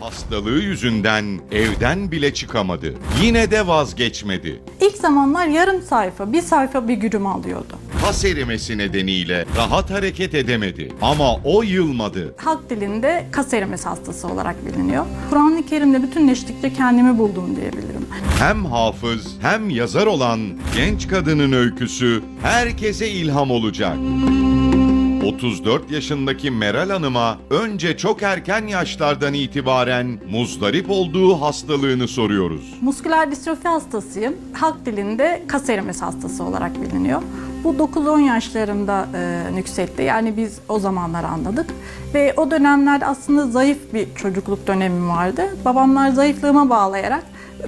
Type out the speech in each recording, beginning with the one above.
Hastalığı yüzünden evden bile çıkamadı. Yine de vazgeçmedi. İlk zamanlar yarım sayfa, bir sayfa bir güdüm alıyordu. Kas erimesi nedeniyle rahat hareket edemedi. Ama o yılmadı. Halk dilinde kas erimesi hastası olarak biliniyor. Kur'an-ı Kerim'le bütünleştikçe kendimi buldum diyebilirim. Hem hafız hem yazar olan genç kadının öyküsü herkese ilham olacak. 34 yaşındaki Meral Hanım'a önce çok erken yaşlardan itibaren muzdarip olduğu hastalığını soruyoruz. Musküler distrofi hastasıyım. Halk dilinde kas erimesi hastası olarak biliniyor. Bu 9-10 yaşlarımda e, nüksetti. Yani biz o zamanlar anladık. Ve o dönemlerde aslında zayıf bir çocukluk dönemim vardı. Babamlar zayıflığıma bağlayarak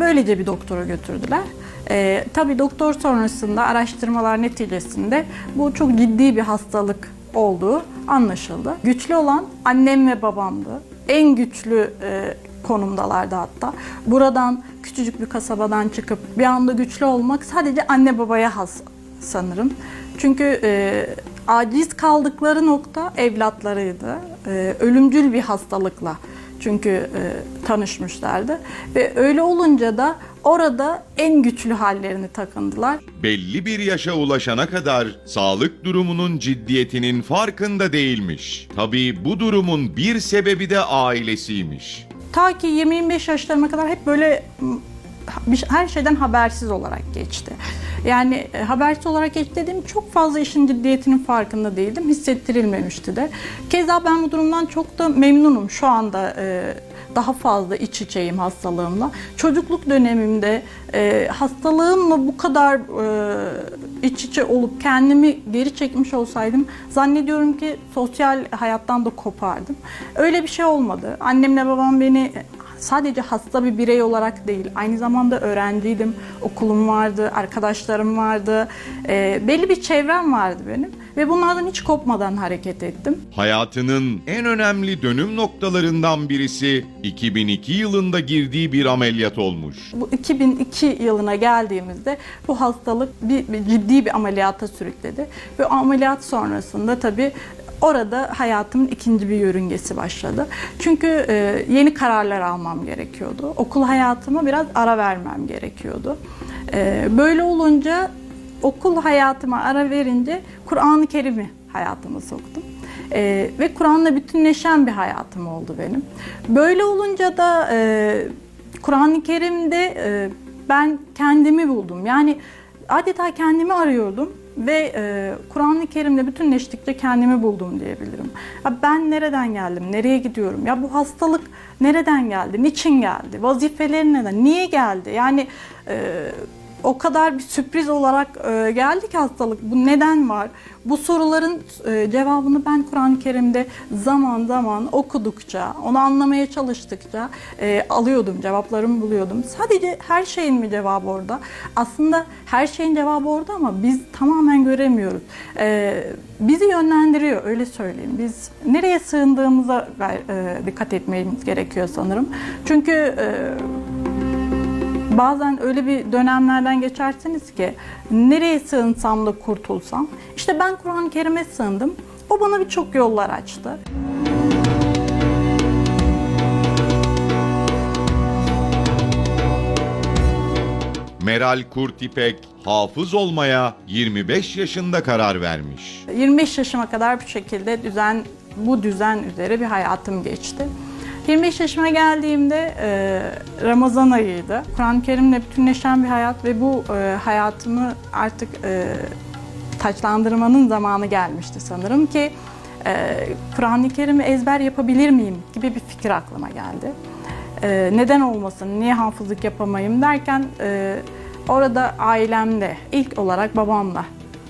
böylece bir doktora götürdüler. E, tabii doktor sonrasında araştırmalar neticesinde bu çok ciddi bir hastalık olduğu anlaşıldı. Güçlü olan annem ve babamdı. En güçlü e, konumdalardı hatta. Buradan küçücük bir kasabadan çıkıp bir anda güçlü olmak sadece anne babaya has sanırım. Çünkü e, aciz kaldıkları nokta evlatlarıydı. E, ölümcül bir hastalıkla çünkü e, tanışmışlardı ve öyle olunca da orada en güçlü hallerini takındılar. Belli bir yaşa ulaşana kadar sağlık durumunun ciddiyetinin farkında değilmiş. Tabii bu durumun bir sebebi de ailesiymiş. Ta ki 20-25 yaşlarıma kadar hep böyle her şeyden habersiz olarak geçti. Yani e, habersiz olarak geçti dediğim çok fazla işin ciddiyetinin farkında değildim. Hissettirilmemişti de. Keza ben bu durumdan çok da memnunum. Şu anda e, daha fazla iç içeyim hastalığımla. Çocukluk dönemimde e, hastalığımla bu kadar e, iç içe olup kendimi geri çekmiş olsaydım zannediyorum ki sosyal hayattan da kopardım. Öyle bir şey olmadı. Annemle babam beni sadece hasta bir birey olarak değil, aynı zamanda öğrenciydim, okulum vardı, arkadaşlarım vardı, e, belli bir çevrem vardı benim ve bunlardan hiç kopmadan hareket ettim. Hayatının en önemli dönüm noktalarından birisi 2002 yılında girdiği bir ameliyat olmuş. Bu 2002 yılına geldiğimizde bu hastalık bir, bir ciddi bir ameliyata sürükledi ve ameliyat sonrasında tabii orada hayatımın ikinci bir yörüngesi başladı. Çünkü e, yeni kararlar almam gerekiyordu. Okul hayatıma biraz ara vermem gerekiyordu. E, böyle olunca okul hayatıma ara verince Kur'an-ı Kerim'i hayatıma soktum. E, ve Kur'an'la bütünleşen bir hayatım oldu benim. Böyle olunca da e, Kur'an-ı Kerim'de e, ben kendimi buldum. Yani adeta kendimi arıyordum ve e, Kur'an-ı Kerim'le bütünleştikçe kendimi buldum diyebilirim. Ya ben nereden geldim, nereye gidiyorum? Ya bu hastalık nereden geldi, niçin geldi, vazifeleri neden, niye geldi? Yani e, o kadar bir sürpriz olarak e, geldi ki hastalık. Bu neden var? Bu soruların e, cevabını ben Kur'an-ı Kerim'de zaman zaman okudukça, onu anlamaya çalıştıkça e, alıyordum, cevaplarımı buluyordum. Sadece her şeyin mi cevabı orada? Aslında her şeyin cevabı orada ama biz tamamen göremiyoruz. E, bizi yönlendiriyor, öyle söyleyeyim. Biz nereye sığındığımıza e, dikkat etmemiz gerekiyor sanırım. Çünkü... E, Bazen öyle bir dönemlerden geçersiniz ki nereye sığınsam da kurtulsam. İşte ben Kur'an-ı Kerim'e sığındım. O bana birçok yollar açtı. Meral Kurtipek hafız olmaya 25 yaşında karar vermiş. 25 yaşıma kadar bu şekilde düzen, bu düzen üzere bir hayatım geçti. 25 yaşıma geldiğimde e, Ramazan ayıydı. Kur'an-ı Kerim'le bütünleşen bir hayat ve bu e, hayatımı artık e, taçlandırmanın zamanı gelmişti sanırım ki e, Kur'an-ı Kerim'i ezber yapabilir miyim gibi bir fikir aklıma geldi. E, neden olmasın, niye hafızlık yapamayayım derken e, orada ailemle, ilk olarak babamla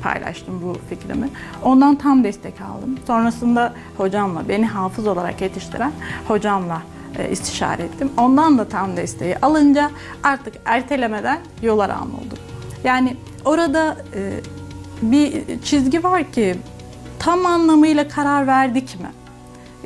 paylaştım bu fikrimi. Ondan tam destek aldım. Sonrasında hocamla, beni hafız olarak yetiştiren hocamla e, istişare ettim. Ondan da tam desteği alınca artık ertelemeden yola rağm oldum. Yani orada e, bir çizgi var ki tam anlamıyla karar verdik mi?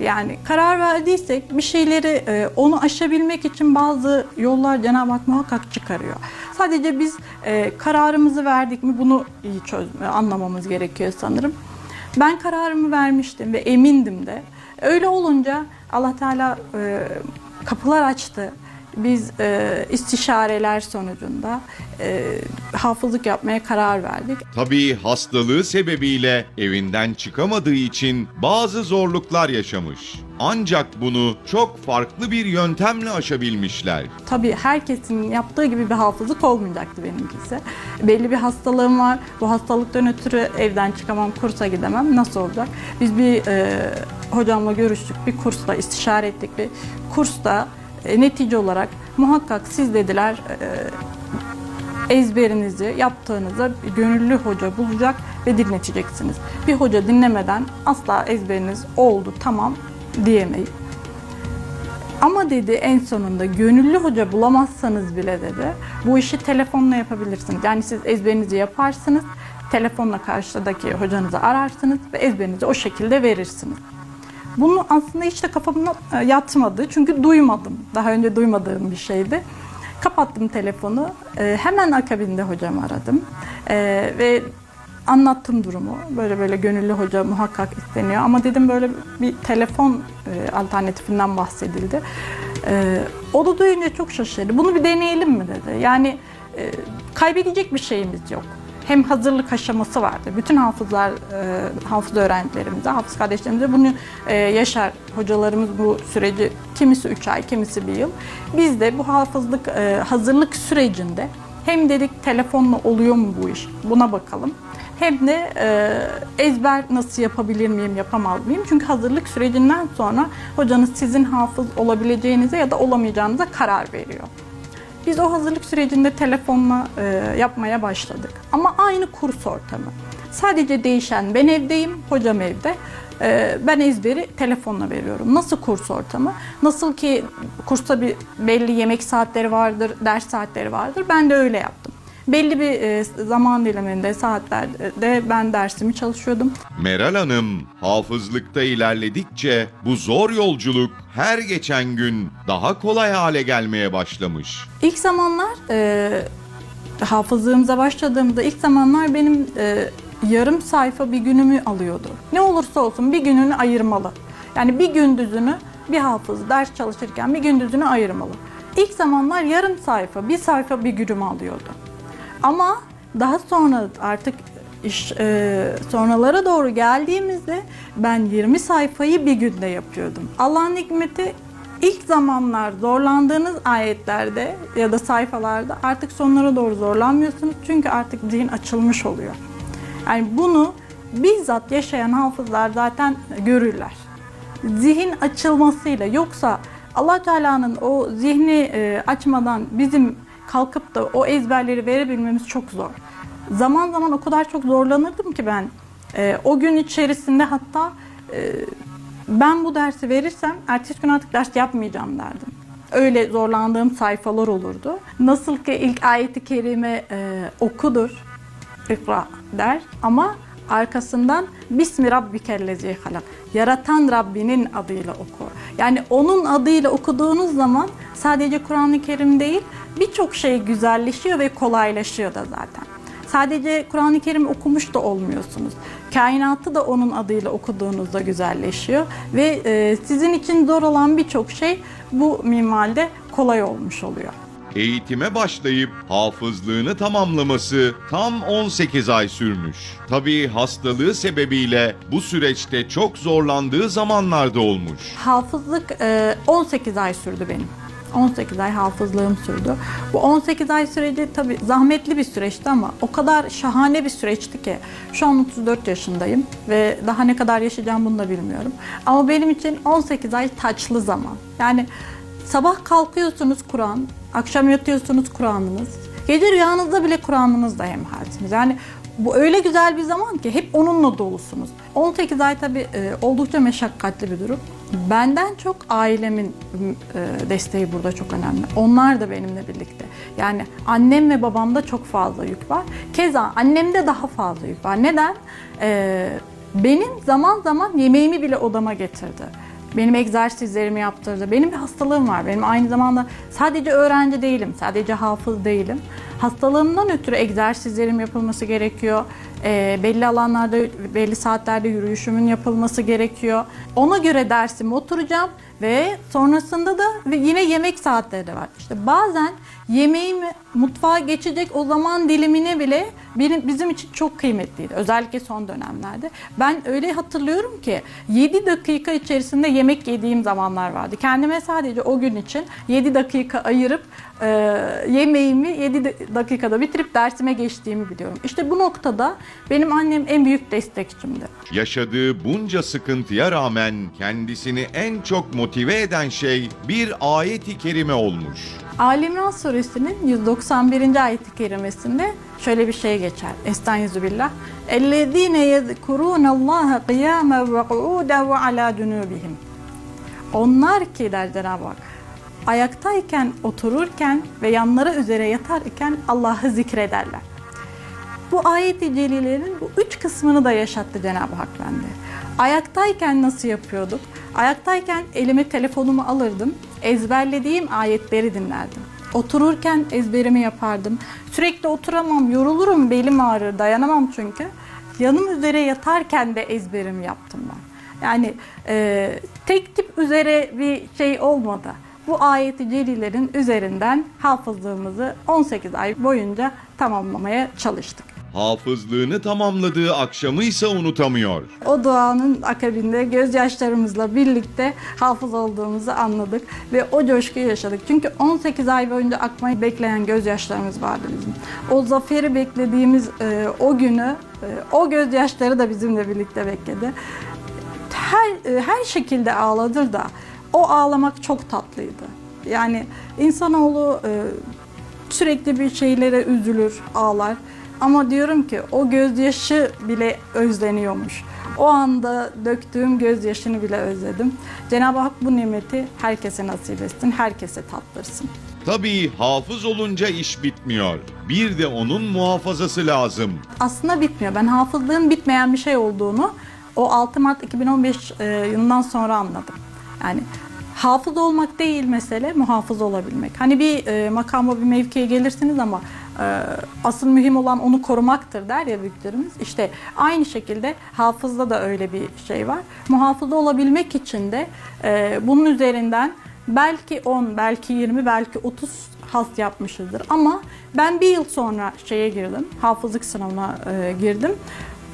Yani karar verdiysek bir şeyleri e, onu aşabilmek için bazı yollar Cenab-ı Hak muhakkak çıkarıyor. Sadece biz e, kararımızı verdik mi bunu iyi çözme, anlamamız gerekiyor sanırım. Ben kararımı vermiştim ve emindim de. Öyle olunca Allah Teala e, kapılar açtı. Biz e, istişareler sonucunda e, hafızlık yapmaya karar verdik. Tabii hastalığı sebebiyle evinden çıkamadığı için bazı zorluklar yaşamış. Ancak bunu çok farklı bir yöntemle aşabilmişler. Tabii herkesin yaptığı gibi bir hafızlık olmayacaktı benimkisi. Belli bir hastalığım var. Bu hastalıktan ötürü evden çıkamam, kursa gidemem. Nasıl olacak? Biz bir e, hocamla görüştük. Bir kursla istişare ettik. Bir kursta e, netice olarak muhakkak siz dediler e, ezberinizi yaptığınızda gönüllü hoca bulacak ve dinleteceksiniz. Bir hoca dinlemeden asla ezberiniz oldu tamam diyemeyiz. Ama dedi en sonunda gönüllü hoca bulamazsanız bile dedi bu işi telefonla yapabilirsiniz. Yani siz ezberinizi yaparsınız, telefonla karşıdaki hocanızı ararsınız ve ezberinizi o şekilde verirsiniz. Bunu aslında hiç de kafamda e, yatmadı çünkü duymadım. Daha önce duymadığım bir şeydi. Kapattım telefonu. E, Hemen akabinde hocamı aradım. E, Ve anlattım durumu. Böyle böyle gönüllü hoca muhakkak isteniyor. Ama dedim böyle bir telefon alternatifinden bahsedildi. O da duyunca çok şaşırdı. Bunu bir deneyelim mi dedi. Yani kaybedecek bir şeyimiz yok. Hem hazırlık aşaması vardı. Bütün hafızlar, e, hafız öğrencilerimize, hafız kardeşlerimize bunu e, yaşar. Hocalarımız bu süreci kimisi 3 ay, kimisi bir yıl. Biz de bu hafızlık e, hazırlık sürecinde hem dedik telefonla oluyor mu bu iş buna bakalım. Hem de e, ezber nasıl yapabilir miyim, yapamaz mıyım? Çünkü hazırlık sürecinden sonra hocanız sizin hafız olabileceğinize ya da olamayacağınıza karar veriyor. Biz o hazırlık sürecinde telefonla e, yapmaya başladık. Ama aynı kurs ortamı. Sadece değişen ben evdeyim, hocam evde. E, ben ezberi telefonla veriyorum. Nasıl kurs ortamı? Nasıl ki kursta bir belli yemek saatleri vardır, ders saatleri vardır. Ben de öyle yaptım. Belli bir e, zaman diliminde, saatlerde ben dersimi çalışıyordum. Meral Hanım hafızlıkta ilerledikçe bu zor yolculuk her geçen gün daha kolay hale gelmeye başlamış. İlk zamanlar e, hafızlığımıza başladığımda ilk zamanlar benim e, yarım sayfa bir günümü alıyordu. Ne olursa olsun bir gününü ayırmalı. Yani bir gündüzünü bir hafız ders çalışırken bir gündüzünü ayırmalı. İlk zamanlar yarım sayfa, bir sayfa bir günümü alıyordu. Ama daha sonra artık iş e, sonralara doğru geldiğimizde ben 20 sayfayı bir günde yapıyordum. Allah'ın hikmeti ilk zamanlar zorlandığınız ayetlerde ya da sayfalarda artık sonlara doğru zorlanmıyorsunuz. Çünkü artık zihin açılmış oluyor. Yani bunu bizzat yaşayan hafızlar zaten görürler. Zihin açılmasıyla yoksa Allah Teala'nın o zihni e, açmadan bizim kalkıp da o ezberleri verebilmemiz çok zor. Zaman zaman o kadar çok zorlanırdım ki ben e, o gün içerisinde hatta e, ben bu dersi verirsem ertesi gün artık ders yapmayacağım derdim. Öyle zorlandığım sayfalar olurdu. Nasıl ki ilk ayeti kerime e, okudur, ikra der ama arkasından Bismi Rabbikellezi halak. Yaratan Rabbinin adıyla oku. Yani onun adıyla okuduğunuz zaman sadece Kur'an-ı Kerim değil birçok şey güzelleşiyor ve kolaylaşıyor da zaten. Sadece Kur'an-ı Kerim okumuş da olmuyorsunuz. Kainatı da onun adıyla okuduğunuzda güzelleşiyor ve e, sizin için zor olan birçok şey bu minvalde kolay olmuş oluyor. Eğitime başlayıp hafızlığını tamamlaması tam 18 ay sürmüş. Tabii hastalığı sebebiyle bu süreçte çok zorlandığı zamanlarda olmuş. Hafızlık e, 18 ay sürdü benim. 18 ay hafızlığım sürdü. Bu 18 ay süreci tabii zahmetli bir süreçti ama o kadar şahane bir süreçti ki şu an 34 yaşındayım ve daha ne kadar yaşayacağım bunu da bilmiyorum. Ama benim için 18 ay taçlı zaman. Yani sabah kalkıyorsunuz Kur'an, akşam yatıyorsunuz Kur'an'ınız. Gece rüyanızda bile Kur'an'ınızla hemhalsiniz. Yani bu öyle güzel bir zaman ki hep onunla dolusunuz. 18 ay tabii e, oldukça meşakkatli bir durum. Benden çok ailemin e, desteği burada çok önemli. Onlar da benimle birlikte. Yani annem ve babamda çok fazla yük var. Keza annemde daha fazla yük var. Neden? E, benim zaman zaman yemeğimi bile odama getirdi. Benim egzersizlerimi yaptırdı. Benim bir hastalığım var. Benim aynı zamanda sadece öğrenci değilim, sadece hafız değilim. Hastalığımdan ötürü egzersizlerim yapılması gerekiyor. E, belli alanlarda, belli saatlerde yürüyüşümün yapılması gerekiyor. Ona göre dersime oturacağım ve sonrasında da ve yine yemek saatleri de var. İşte bazen yemeğimi mutfağa geçecek o zaman dilimine bile bizim için çok kıymetliydi. Özellikle son dönemlerde. Ben öyle hatırlıyorum ki 7 dakika içerisinde yemek yediğim zamanlar vardı. Kendime sadece o gün için 7 dakika ayırıp e, yemeğimi 7 dakikada bitirip dersime geçtiğimi biliyorum. İşte bu noktada benim annem en büyük destekçimdi. Yaşadığı bunca sıkıntıya rağmen kendisini en çok motive eden şey bir ayet-i kerime olmuş. Ali İmran suresinin 191. ayet-i kerimesinde şöyle bir şey geçer. Estağfirullah. Ellezine yezkurunallaha kıyamen ve qu'uden ve ala cunubihim. Onlar ki der Cenab-ı Hak ayaktayken, otururken ve yanları üzere yatarken Allah'ı zikrederler. Bu ayet-i celilelerin bu üç kısmını da yaşattı Cenab-ı Hak bende. Ayaktayken nasıl yapıyorduk? Ayaktayken elime telefonumu alırdım, ezberlediğim ayetleri dinlerdim. Otururken ezberimi yapardım. Sürekli oturamam, yorulurum, belim ağrır, dayanamam çünkü. Yanım üzere yatarken de ezberimi yaptım ben. Yani e, tek tip üzere bir şey olmadı. Bu ayeti celilerin üzerinden hafızlığımızı 18 ay boyunca tamamlamaya çalıştık. Hafızlığını tamamladığı akşamı ise unutamıyor. O duanın akabinde gözyaşlarımızla birlikte hafız olduğumuzu anladık ve o coşkuyu yaşadık. Çünkü 18 ay boyunca akmayı bekleyen gözyaşlarımız vardı bizim. O zaferi beklediğimiz e, o günü, e, o gözyaşları da bizimle birlikte bekledi. Her e, her şekilde ağladır da o ağlamak çok tatlıydı. Yani insanoğlu e, sürekli bir şeylere üzülür, ağlar. Ama diyorum ki o gözyaşı bile özleniyormuş. O anda döktüğüm gözyaşını bile özledim. Cenab-ı Hak bu nimeti herkese nasip etsin, herkese tattırsın. Tabii hafız olunca iş bitmiyor. Bir de onun muhafazası lazım. Aslında bitmiyor. Ben hafızlığın bitmeyen bir şey olduğunu o 6 Mart 2015 e, yılından sonra anladım. Yani hafız olmak değil mesele, muhafız olabilmek. Hani bir e, makama, bir mevkiye gelirsiniz ama asıl mühim olan onu korumaktır der ya büyüklerimiz. İşte aynı şekilde hafızda da öyle bir şey var. Muhafız olabilmek için de e, bunun üzerinden belki 10, belki 20, belki 30 hast yapmışızdır. Ama ben bir yıl sonra şeye girdim, hafızlık sınavına e, girdim.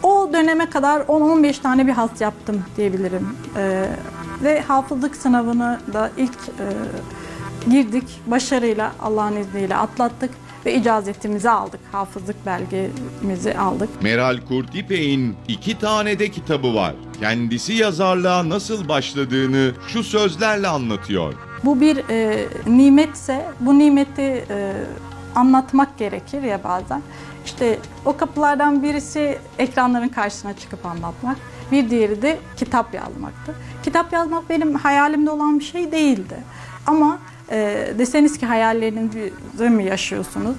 O döneme kadar 10-15 tane bir hast yaptım diyebilirim. E, ve hafızlık sınavını da ilk e, girdik. Başarıyla Allah'ın izniyle atlattık ve icazetimizi aldık. Hafızlık belgemizi aldık. Meral Kurtipek'in iki tane de kitabı var. Kendisi yazarlığa nasıl başladığını şu sözlerle anlatıyor. Bu bir e, nimetse bu nimeti e, anlatmak gerekir ya bazen. İşte o kapılardan birisi ekranların karşısına çıkıp anlatmak. Bir diğeri de kitap yazmaktı. Kitap yazmak benim hayalimde olan bir şey değildi. Ama e, deseniz ki hayallerinizi mi yaşıyorsunuz?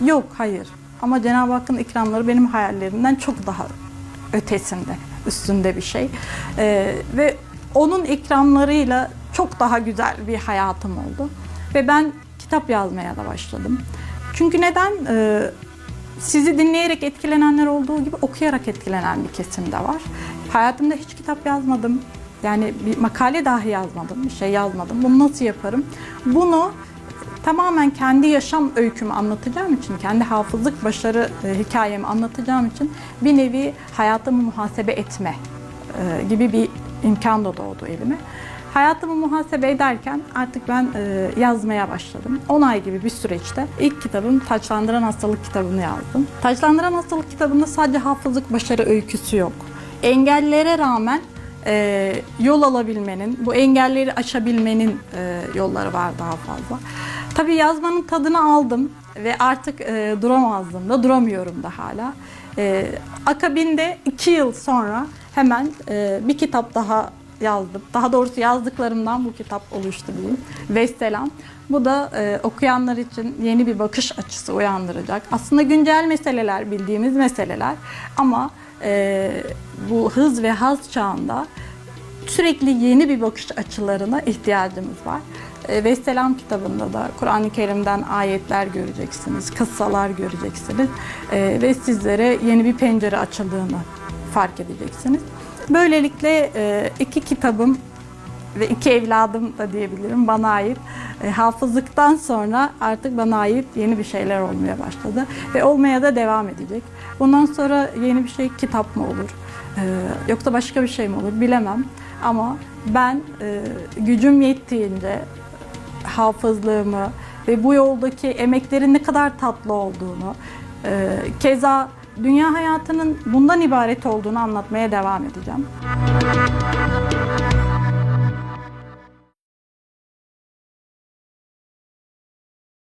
E, yok, hayır. Ama Cenab-ı Hakk'ın ikramları benim hayallerimden çok daha ötesinde, üstünde bir şey. E, ve onun ikramlarıyla çok daha güzel bir hayatım oldu. Ve ben kitap yazmaya da başladım. Çünkü neden? E, sizi dinleyerek etkilenenler olduğu gibi okuyarak etkilenen bir kesim de var. Hayatımda hiç kitap yazmadım. Yani bir makale dahi yazmadım, bir şey yazmadım. Bunu nasıl yaparım? Bunu tamamen kendi yaşam öykümü anlatacağım için, kendi hafızlık başarı e, hikayemi anlatacağım için bir nevi hayatımı muhasebe etme e, gibi bir imkan da doğdu elime. Hayatımı muhasebe ederken artık ben e, yazmaya başladım. 10 ay gibi bir süreçte ilk kitabım Taçlandıran Hastalık kitabını yazdım. Taçlandıran Hastalık kitabında sadece hafızlık başarı öyküsü yok. Engellere rağmen e, yol alabilmenin, bu engelleri aşabilmenin e, yolları var daha fazla. Tabii yazmanın tadını aldım ve artık e, duramazdım da, duramıyorum da hala. E, akabinde iki yıl sonra hemen e, bir kitap daha yazdım. Daha doğrusu yazdıklarımdan bu kitap oluştu diyeyim. Vesselam. Bu da e, okuyanlar için yeni bir bakış açısı uyandıracak. Aslında güncel meseleler, bildiğimiz meseleler ama e, bu hız ve haz çağında sürekli yeni bir bakış açılarına ihtiyacımız var. E, Vesselam kitabında da Kur'an-ı Kerim'den ayetler göreceksiniz, kıssalar göreceksiniz E, ve sizlere yeni bir pencere açıldığını fark edeceksiniz. Böylelikle e, iki kitabım ve iki evladım da diyebilirim bana ait. E, hafızlıktan sonra artık bana ait yeni bir şeyler olmaya başladı ve olmaya da devam edecek. Bundan sonra yeni bir şey kitap mı olur? e, yoksa başka bir şey mi olur bilemem. Ama ben e, gücüm yettiğince hafızlığımı ve bu yoldaki emeklerin ne kadar tatlı olduğunu, e, keza dünya hayatının bundan ibaret olduğunu anlatmaya devam edeceğim.